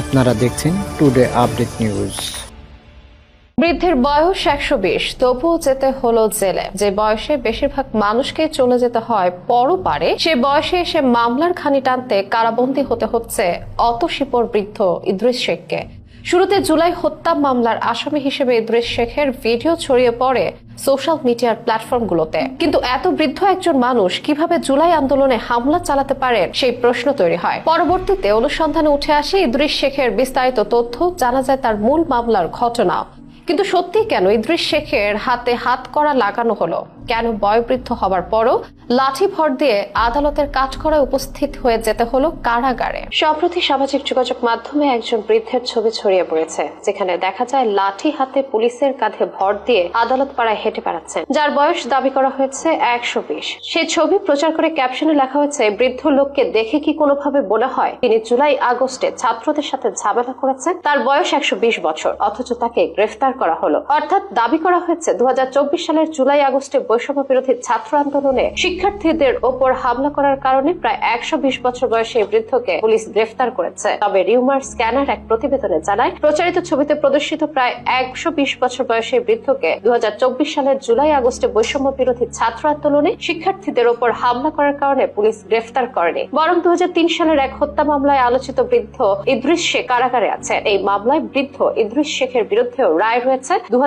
আপনারা দেখছেন today update news বৃদ্ধের বয়স একশো বিশ, তবুও যেতে হলো জেলে। যে বয়সে বেশিরভাগ মানুষকে চলে যেতে হয় পরপারে সে বয়সে এসে মামলার খানি টানতে কারাবন্দী হতে হচ্ছে অতশিপর বৃদ্ধ ইদ্রিস শেখকে। শুরুতে জুলাই হত্যা মামলার আসামি হিসেবে ইদ্রিস শেখের ভিডিও ছড়িয়ে পড়ে সোশ্যাল মিডিয়ার প্ল্যাটফর্মগুলোতে। কিন্তু এত বৃদ্ধ একজন মানুষ কীভাবে জুলাই আন্দোলনে হামলা চালাতে পারেন সেই প্রশ্ন তৈরি হয়। পরবর্তীতে অনুসন্ধানে উঠে আসে ইদ্রিস শেখের বিস্তারিত তথ্য, জানা যায় তার মূল মামলার ঘটনা। কিন্তু সত্যি কেন ইদ্রিস শেখের হাতে হাত করা লাগানো হলো? কেন বয়োবৃদ্ধ হবার পরও লাঠি ভর দিয়ে আদালতের কাঠকড়ায় উপস্থিত হয়ে যেতে হলো কারাগারে? সম্প্রতি সামাজিক যোগাযোগ মাধ্যমে একজন বৃদ্ধের ছবি ছড়িয়ে পড়েছে, যেখানে দেখা যায় লাঠি হাতে পুলিশের কাঁধে ভর দিয়ে আদালত পাড়ায় হেঁটে বেড়াচ্ছেন। যার বয়স দাবি করা হয়েছে একশো বিশ। সেই ছবি প্রচার করে ক্যাপশনে লেখা হয়েছে, বৃদ্ধ লোককে দেখে কি কোনোভাবে মনে হয়? তিনি জুলাই আগস্টে ছাত্রদের সাথে ঝামেলা করেছেন, তার বয়স একশো বিশ বছর, অথচ তাকে গ্রেফতার করা হলো। অর্থাৎ দাবি করা হয়েছে দু হাজার চব্বিশ সালের জুলাই আগস্টে বৈষম্য বিরোধী ছাত্র আন্দোলনে শিক্ষার্থীদের ওপর হামলা করার কারণে প্রায় একশো বিশ বছর বয়সী এই বৃদ্ধকে পুলিশ গ্রেফতার করেছে। তবে রিউমার স্ক্যানার এক প্রতিবেদনে জানায়, প্রচারিত ছবিতে প্রদর্শিত প্রায় একশো বিশ বছর বয়সী বৃদ্ধকে দু সালের জুলাই আগস্টে বৈষম্য বিরোধী ছাত্র আন্দোলনে শিক্ষার্থীদের ওপর হামলা করার কারণে পুলিশ গ্রেফতার করেনি। বরং দু হাজার তিন সালের এক হত্যা মামলায় আলোচিত বৃদ্ধ ইদ্রিস শেখ কারাগারে আছেন। এই মামলায় বৃদ্ধ ইদ্রিস শেখের বিরুদ্ধেও রায় রয়েছে দু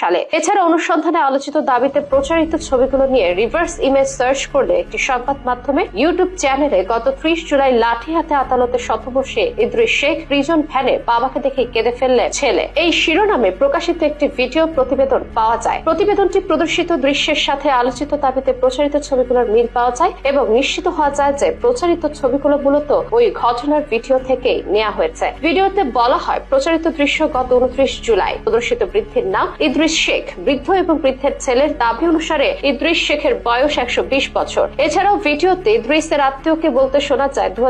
সালে। এছাড়া অনুসন্ধানে আলোচিত দাবিতে প্রচারিত ছবিগুলো নিয়ে রিভার্স ইমেজ সার্চ করলে একটি সংবাদ মাধ্যমে ইউটিউব চ্যানেলে গত ত্রিশ জুলাই লাঠি হাতে আদালতে শতবর্ষে ইদ্রিস শেখ প্রিজন ভ্যানে বাবাকে দেখে কেঁদে ফেললে ছেলে। এই শিরোনামে প্রকাশিত একটি ভিডিও প্রতিবেদন পাওয়া যায়। প্রতিবেদনটি প্রদর্শিত দৃশ্যের সাথে আলোচিত দাবিতে প্রচারিত ছবিগুলোর মিল পাওয়া যায় এবং নিশ্চিত হওয়া যায় যে প্রচারিত ছবিগুলো মূলত ওই ঘটনার ভিডিও থেকেই নেওয়া হয়েছে। ভিডিওতে বলা হয়, প্রচারিত দৃশ্য গত উনত্রিশ জুলাই। প্রদর্শিত বৃদ্ধের নাম ইদ্রিস শেখ। বৃদ্ধ এবং বৃদ্ধের ছেলের দাবি অনুসারে ইদ্রিস শেখের বয়স একশো বছর। এছাড়াও ভিডিওতে ইদ্রিসের আত্মীয়কে বলতে শোনা যায় দু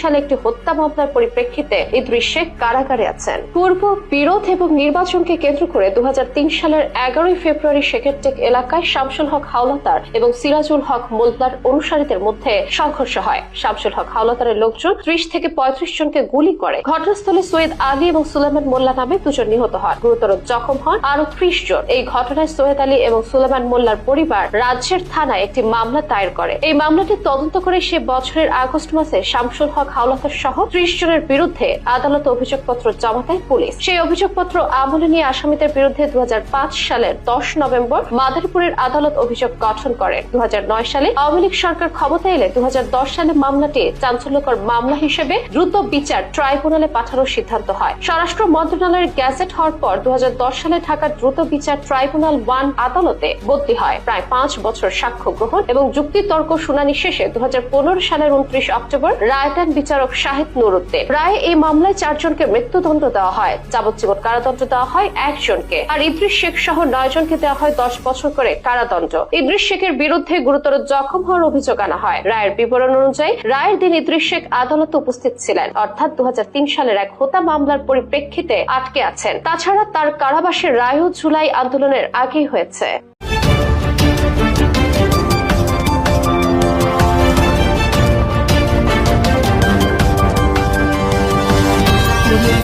সালে একটি হত্যা মামলার পরিপ্রেক্ষিতে ইদ্রিস শেখ কারাগারে আছেন। পূর্ব বিরোধ এবং নির্বাচনকে কেন্দ্র করে দু সালের এগারোই ফেব্রুয়ারি শেখেরটেক এলাকায় শামসুল হক হাওলাদার এবং সিরাজুল হক মোল্লার অনুসারীদের মধ্যে সংঘর্ষ হয়। শামসুল হক হাওলাদারের লোকজন ত্রিশ থেকে পঁয়ত্রিশ জনকে গুলি করে। ঘটনাস্থলে সৈয়দ আলী এবং সুলেমান মোল্লা নামে দুজন নিহত হয় গুরুতর জখম হন আরও ত্রিশ জন। এই ঘটনায় সোহেদ আলী এবং সুলেমান মোল্লার পরিবার রাজ্যের থানায় একটি মামলা দায়ের করে। এই মামলাটি তদন্ত করে সে বছরের আগস্ট মাসে শামসুল হক হাওলাদার সহ ত্রিশ জনের বিরুদ্ধে আদালতে অভিযোগপত্র জমা দেয় পুলিশ। সেই অভিযোগপত্র আমলে নিয়ে আসামিদের বিরুদ্ধে দু সালের দশ নভেম্বর মাদারীপুরের আদালত অভিযোগ গঠন করে। দু হাজার নয় সালে আওয়ামী লীগ সরকার ক্ষমতা এলে দু হাজার দশ সালে মামলাটি চাঞ্চল্যকর মামলা হিসেবে দ্রুত বিচার ট্রাইব্যুনালে পাঠানোর সিদ্ধান্ত হয়। স্বরাষ্ট্র মন্ত্রণালয়ের গ্যাজেট হওয়ার পর দু সালে ঢাকার দ্রুত বিচার ট্রাইব্যুনাল ওয়ান আদালতে বদলি হয়। প্রায় পাঁচ বছর সাক্ষ্য গ্রহণ এবং যুক্তিতর্ক শুনানি শেষে দু সালের উনত্রিশ অক্টোবর রায় দেন বিচারক শাহিদ নুরুদ্দিন রায়ে এই মামলায় চারজনকে মৃত্যুদণ্ড দেওয়া হয়। যাবজ্জীবন কারাদণ্ড দেওয়া হয় একজনকে। আর ইদ্রিস শেখ সহ নয় জনকে দেওয়া হয় দশ বছর করে কারাদণ্ড। ইদ্রিস শেখের বিরুদ্ধে গুরুতর জখম হওয়ার অভিযোগ আনা হয়। রায়ের বিবরণ অনুযায়ী রায়ের দিন ইদ্রিস শেখ আদালতে উপস্থিত ছিলেন। অর্থাৎ দু হাজার তিন সালের এক হত্যা মামলার পরিপ্রেক্ষিতে আটকে আছেন। তাছাড়া তার কারাবাসের রায়ও জুলাই আন্দোলনের আগেই হয়েছে।